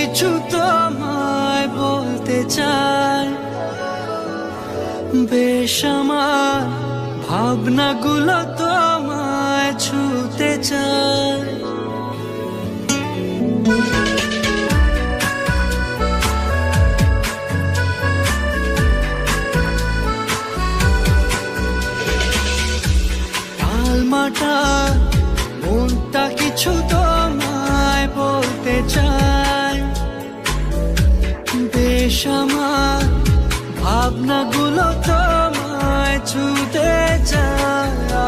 কিছু তোমায় বলতে চাই বেশ আমার ভাবনাগুলো তোমায় ছুতে চাই মাটা মনটা কিছু তো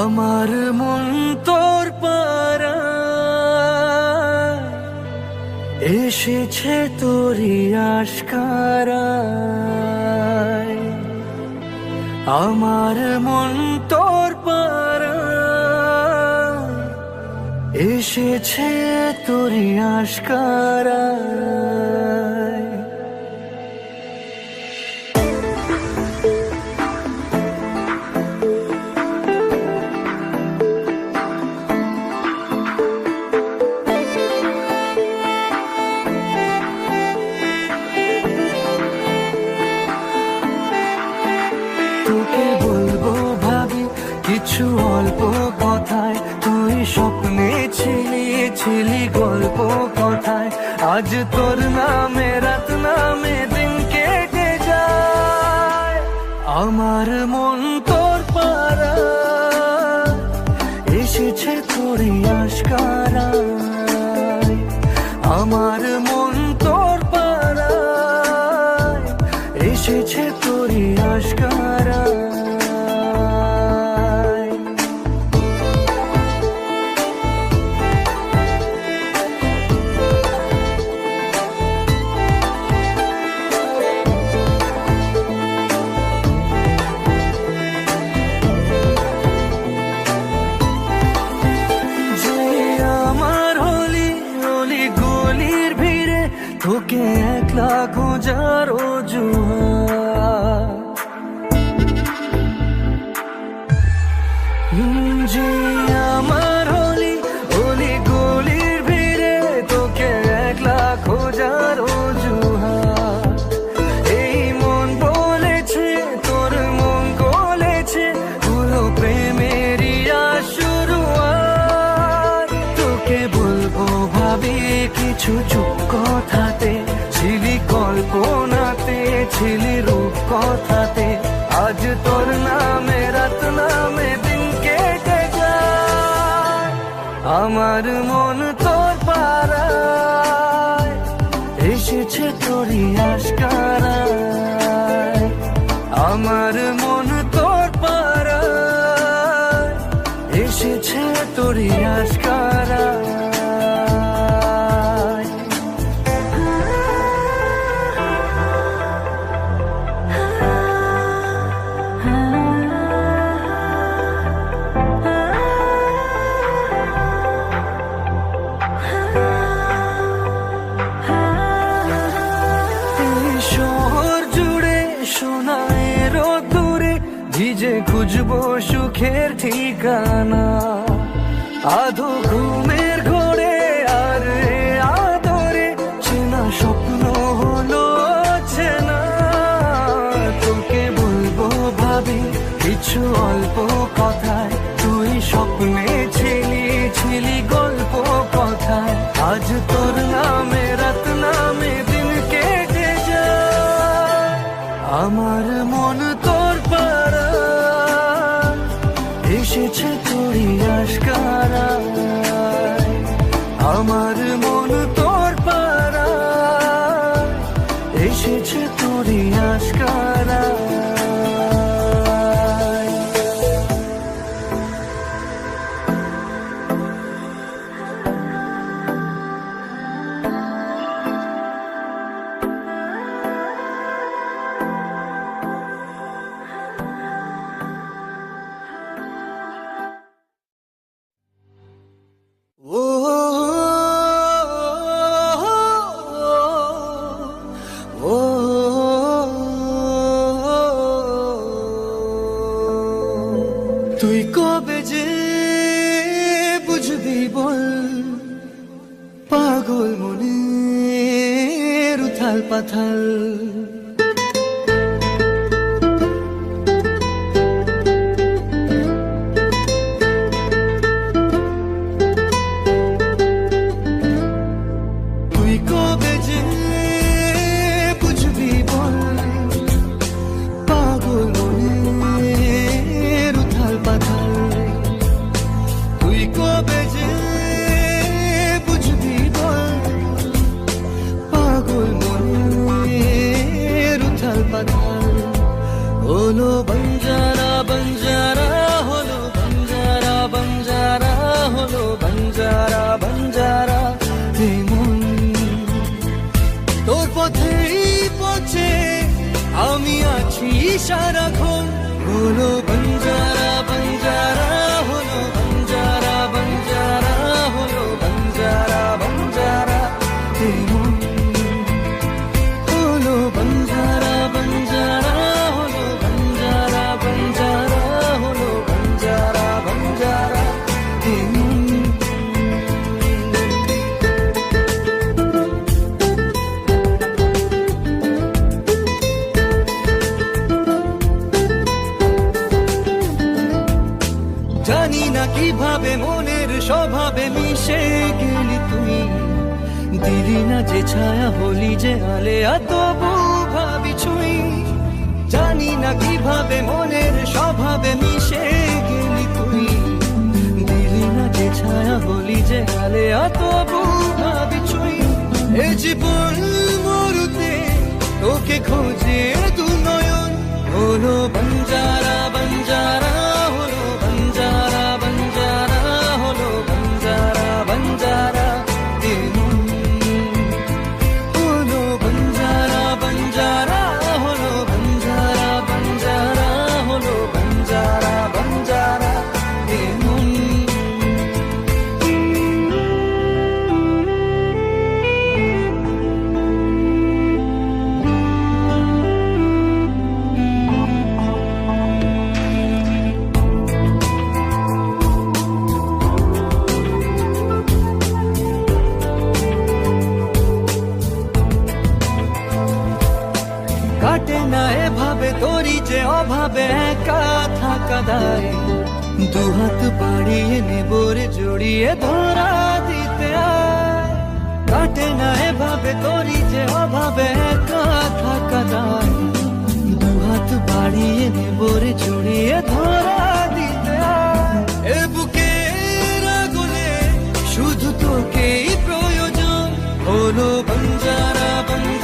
আমার মন তোর পারা এসেছে তোরই আশকারায়। আমার মন তোর পারা এসেছে তোরই আশকারায়। কথায়, তুই স্বপ্নে ছিলি ছিলি গল্প কথায়। আজ তোর নামে, রাত নামে দিন কেটে যায়। আমার মন তোর পারা এসেছে তোরই আশকারা আমার মন তোর পারা এসেছে তোরই আশকারা के एक लाख जा रोजुआ কথাতে, আজ তোর নামে রাত নামে দিন কেটে আমার মন তোর পাড়ায়, এসেছে তোরই আশকারায়। আমার মন তোর পাড়ায়, এসেছে তোরই আশকারায়। ঠিকানা। আধো ঘুমের ঘোরে, আরে আদরে চেনা স্বপ্ন হলো চেনা। তোকে বলব ভাবি, কিছু অল্প কথায়, তুই স্বপ্নে ছিলি ছিলি গল্প কথায়। আজ তোর না पथ সারাক্ষণ হলো যে ছায়া হলি যে আলে তবু ভাবি ছুঁই। জানি না কীভাবে মনের স্বভাবে মিশে গেলি তুই। দিলি না যে ছায়া হলি যে আলে তবু ভাবি ছুঁই। এ জীবন মরুতে তোকে খোঁজে দু নয়ন। হলো বঞ্জারা বঞ্জারা। বেঁকা থাকা দায় দুহাত বাড়িয়ে নেবরে জড়িয়ে ধরা দিতে কাটে না এভাবে করি যে অভাবে একা থাকা দায় দুহাত বাড়িয়ে নেবরে জড়িয়ে ধরা দিতে এ বুকে রাগুনে শুধু তোকেই প্রয়োজন, হলো বঞ্জারা বঞ্জারা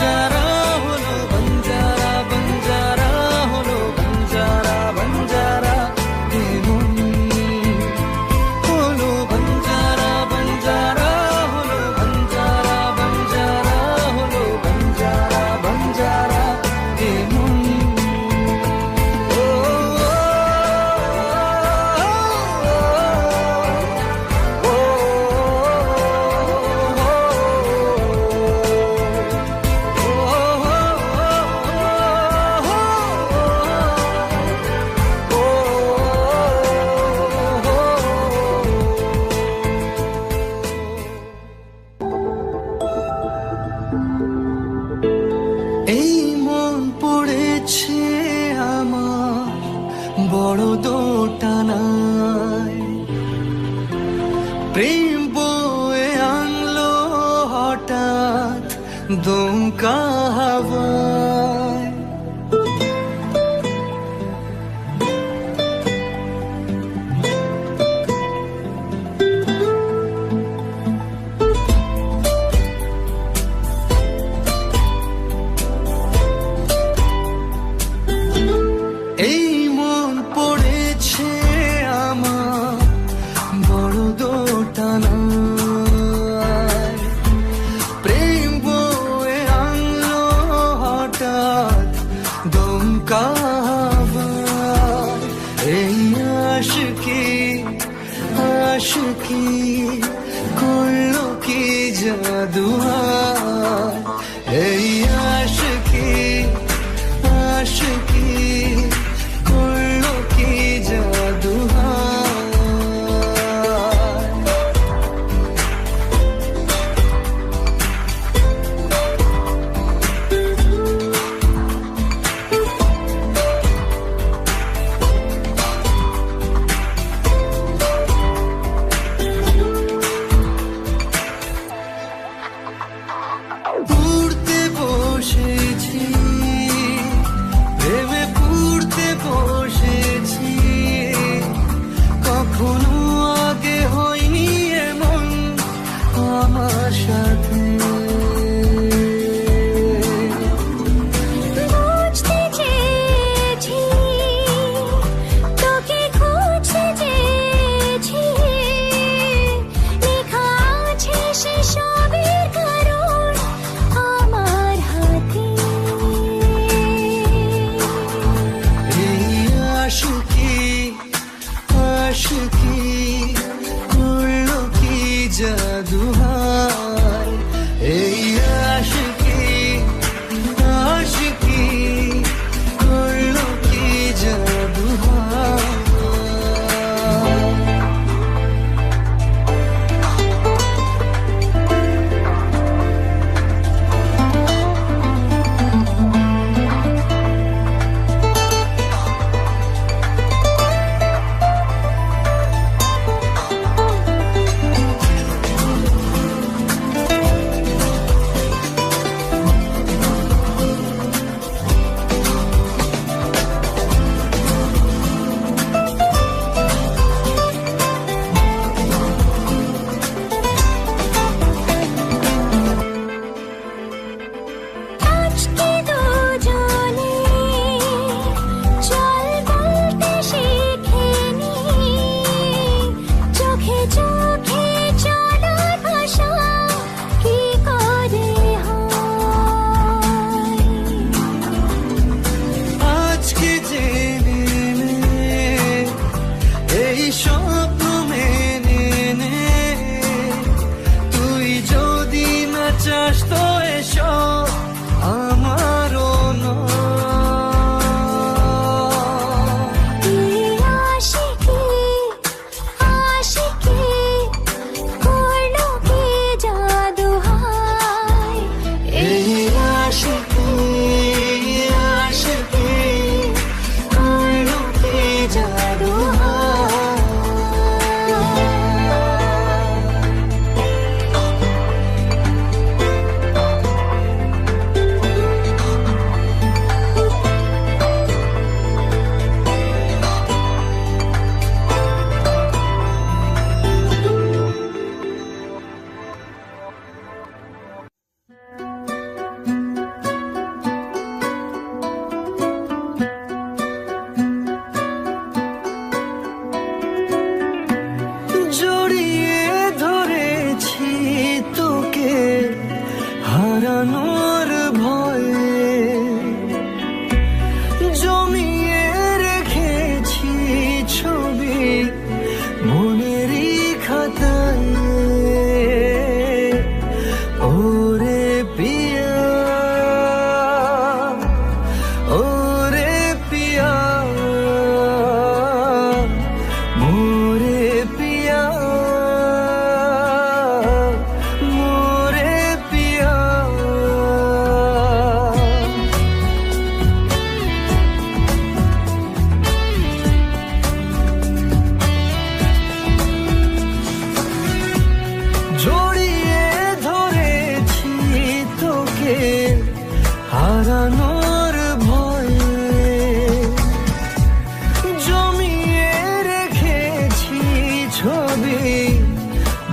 ছবি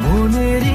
মনেরই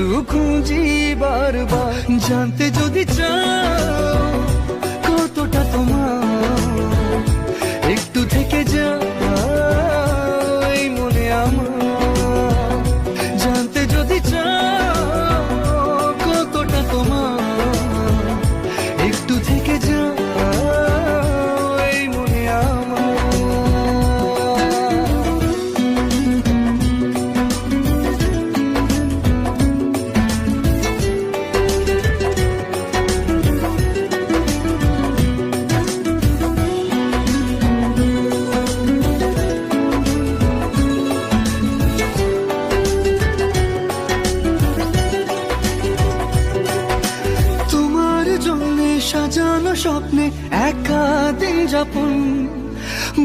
মৃত্যু খুঁজি বারবার।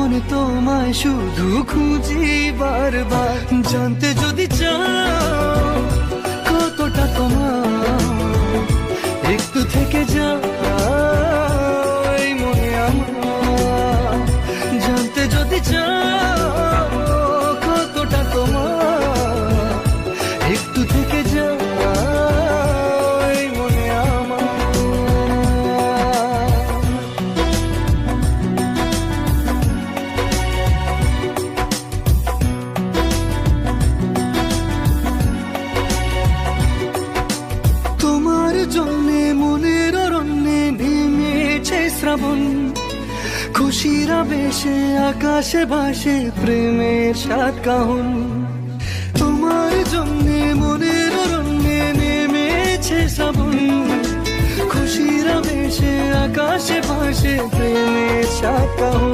মন তোমায় শুধু খুঁজি বারবার। জানতে যদি চাও কতটা তোমার একটু থেকে যাও মনে আমার। জানতে যদি চাও আকাশে আকাশে ভাসে প্রেমের সাত কাহন। তোমার জন্যে মনের রঙে নেমেছে সাবন খুশিরা বেশে আকাশে ভাসে প্রেমের সাত কাহন।